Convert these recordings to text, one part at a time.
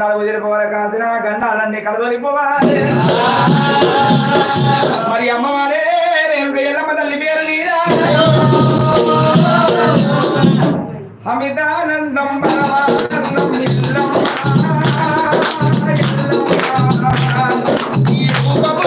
గండాలు కుదిరిపోవాలి కాసిన గండాలన్నీ కలదొలిపోవాలి. మరి అమ్మవారే రేణుక ఎల్లమ్మ తల్లి పేరు నీరా అమితానందం ఈ రూపము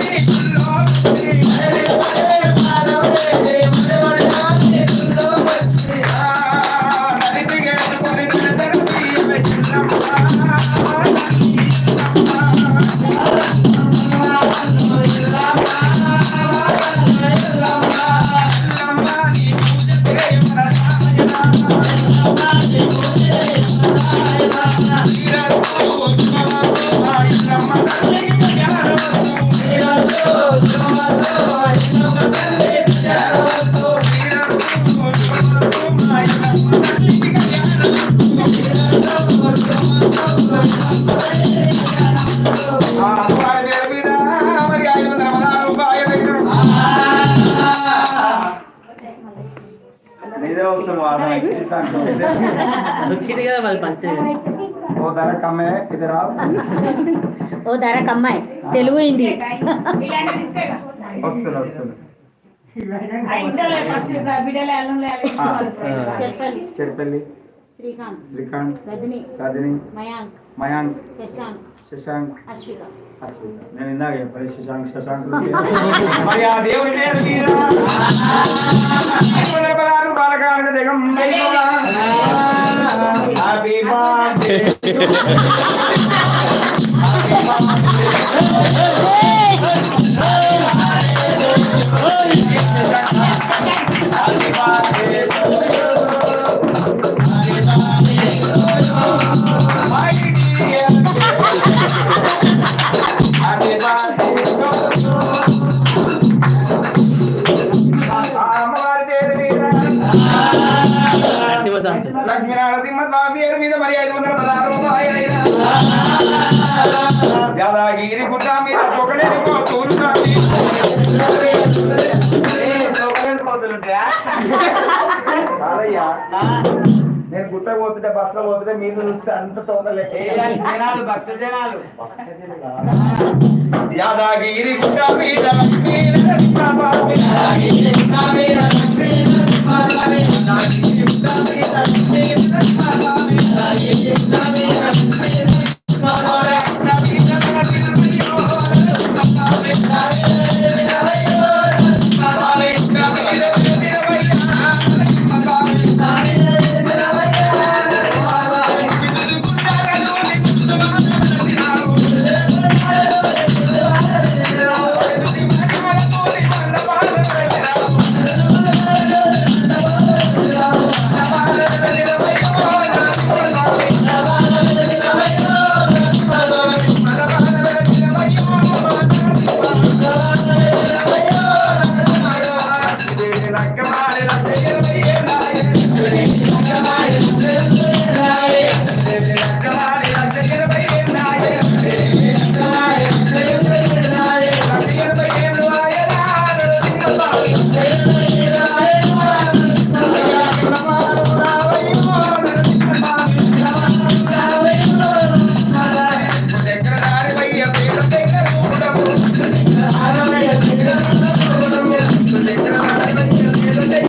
Lord. ఓ ధర కమ్మే ఇది రా ఓ ధరకు అమ్మాయి తెలుగు హిందీ వస్తుంది వస్తుంది చెర్పల్లి శ్రీకాంత్ శ్రీకాంత్ రజని రజని మయాంక్ మయాంక్ శశాంక్ శశాంక్ అశ్విక. నేను ఇందాక చెప్పాను శశాంక్ శశాంక్ మరి ఆ దేవుడి పేరు బాలకాలకు దిగం వైభవ. హ్యాపీ బర్త్డే యాదగిరి గుట్ట మీద స్వామి కాదయ్యా నేను గుట్ట పోతుంటే బస్సులో పోతుంటే మీరు చూస్తే అంత జనాలు భక్త జనాలు. యాదగిరి గుట్ట మీద